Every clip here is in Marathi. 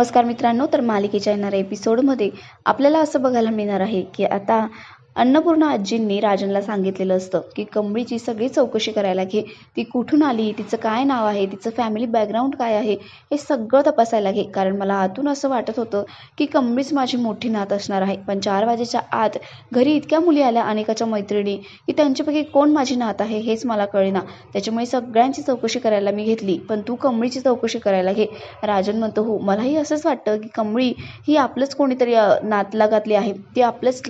नमस्कार मित्रांनो तर मालिकेच्या येणाऱ्या एपिसोडमध्ये आपल्याला असं बघायला मिळणार आहे की आता अन्नपूर्णा आजींनी राजनला सांगितलेलं असतं की कंबळीची सगळी चौकशी करायला घे. ती कुठून आली? तिचं काय नाव आहे? तिचं फॅमिली बॅकग्राऊंड काय आहे? हे सगळं तपासायला घे. कारण मला आतून असं वाटत होतं की कंबळीच माझी मोठी नात असणार आहे. पण चार वाजेच्या आत घरी इतक्या मुली आल्या अनेकाच्या मैत्रिणी की त्यांच्यापैकी कोण माझी नात आहे हेच मला कळेना. त्याच्यामुळे सगळ्यांची चौकशी करायला मी घेतली. पण तू कमळीची चौकशी करायला घे. राजन म्हणतो हो मलाही असंच वाटतं की कंबळी ही आपलंच कोणीतरी नातलागातली आहे. ती आपल्याच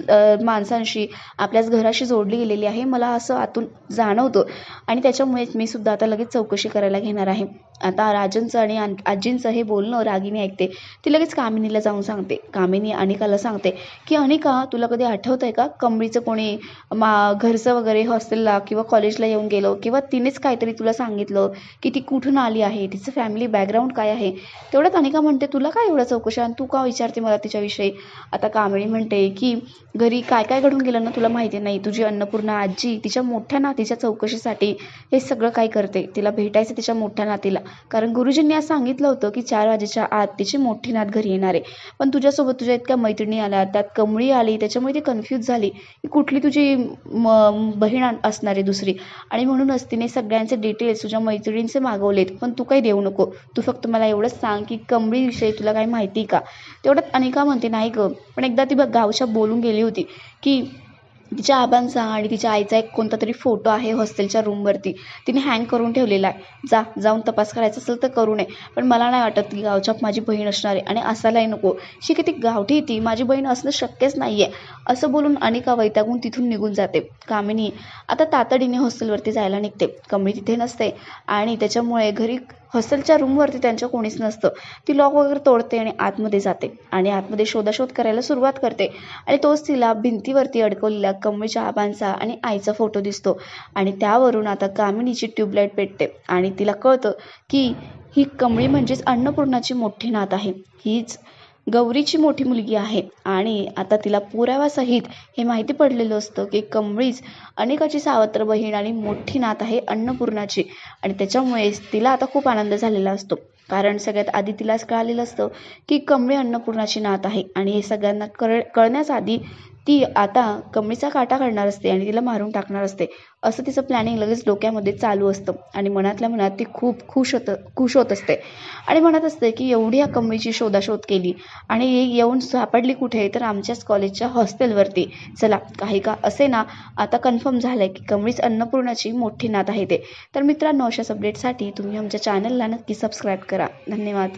माणसांशी माणसांशी आपल्याच घराशी जोडली गेलेली आहे मला असं आतून जाणवतं. आणि त्याच्यामुळेच मी सुद्धा आता लगेच चौकशी करायला घेणार आहे. आता राजनचं आणि आन- आजींचं हे बोलणं रागिनी ऐकते. ती लगेच कामिनीला जाऊन सांगते. कामिनी अनिकाला सांगते की अनिका तुला कधी आठवतं आहे का? कमळीचं कोणी मा घरचं वगैरे हॉस्टेलला किंवा कॉलेजला येऊन गेलं किंवा तिनेच काहीतरी तुला सांगितलं की ती कुठून आली आहे? तिचं फॅमिली बॅकग्राऊंड काय आहे? तेवढ्यात अनिका म्हणते तुला काय एवढं चौकशी आणि तू का विचारते मला तिच्याविषयी? आता कामिनी म्हणते की घरी काय काय घडून गेलं ना तुला माहिती नाही. तुझी अन्नपूर्णा आजी तिच्या मोठ्या नातीच्या चौकशीसाठी हे सगळं काय करते? तिला भेटायचं तिच्या मोठ्या नातीला. कारण गुरुजींनी आज सांगितलं होतं की चार वाजेच्या आत तिची मोठी नात घरी येणार आहे. पण तुझ्यासोबत तुझ्या इतक्या मैत्रिणी आल्या त्यात कमळी आली त्याच्यामुळे ती कन्फ्यूज झाली की कुठली तुझी म बहीण असणारी असणार आहे दुसरी? आणि म्हणूनच तिने सगळ्यांचे डिटेल्स तुझ्या मैत्रिणींचे मागवलेत पण तू काही देऊ नको. तू फक्त मला एवढंच सांग की कमळीविषयी तुला काही माहिती का? तेवढ्यात अनेका म्हणते नाही गं. पण एकदा ती बघ गावच्या बोलून गेली होती की तिच्या आबांचा आणि तिच्या आईचा एक कोणता तरी फोटो आहे हॉस्टेलच्या रूमवरती. तिने हँग करून ठेवलेला आहे. जा जाऊन तपास करायचा असेल तर करू नये. पण मला नाही वाटत की गावच्या माझी बहीण असणार आहे आणि असायलाही नको. शी किती गावठी ती. माझी बहीण असणं शक्यच नाही आहे असं बोलून अनिका वैतागून तिथून निघून जाते. कामिनी आता तातडीने हॉस्टेलवरती जायला निघते. कमळी तिथे नसते आणि त्याच्यामुळे घरी हॉस्टेलच्या रूमवरती त्यांच्या कोणीच नसतं. ती लॉक वगैरे तोडते आणि आतमध्ये जाते आणि आतमध्ये शोधाशोध करायला सुरुवात करते. आणि तोच तिला भिंतीवरती अडकवलेला कमळीच्या आबांचा आणि आईचा फोटो दिसतो. आणि त्यावरून आता कामिनीची ट्यूबलाईट पेटते. आणि तिला कळतं की ही कमळी म्हणजेच अन्नपूर्णाची मोठी नात आहे. हीच गौरीची मोठी मुलगी आहे. आणि आता तिला पुराव्यासहित हे माहिती पडलेलं असतं की कमळीच अनेकाची सावत्र बहीण आणि मोठी नात आहे अन्नपूर्णाची. आणि त्याच्यामुळेच तिला आता खूप आनंद झालेला असतो. कारण सगळ्यात आधी तिलाच कळालेलं असतं की कमळी अन्नपूर्णाची नात आहे. आणि हे सगळ्यांना कळ कळण्यास आधी ती आता कमळीचा काटा काढणार असते आणि तिला मारून टाकणार असते. असं तिचं प्लॅनिंग लगेच डोक्यामध्ये चालू असतं. आणि मनातल्या मनात ती खूप खुश होत खुश होत असते. आणि म्हणत असते की एवढी या कमळीची शोधाशोध केली. आणि येऊन सापडली कुठे? तर आमच्याच कॉलेजच्या हॉस्टेलवरती चला काही का असे ना आता कन्फर्म झालं आहे की कमळीच अन्नपूर्णाची मोठी नात आहे ते. तर मित्रांनो अशाच अपडेटसाठी तुम्ही आमच्या चॅनलला नक्की सबस्क्राईब करा. धन्यवाद.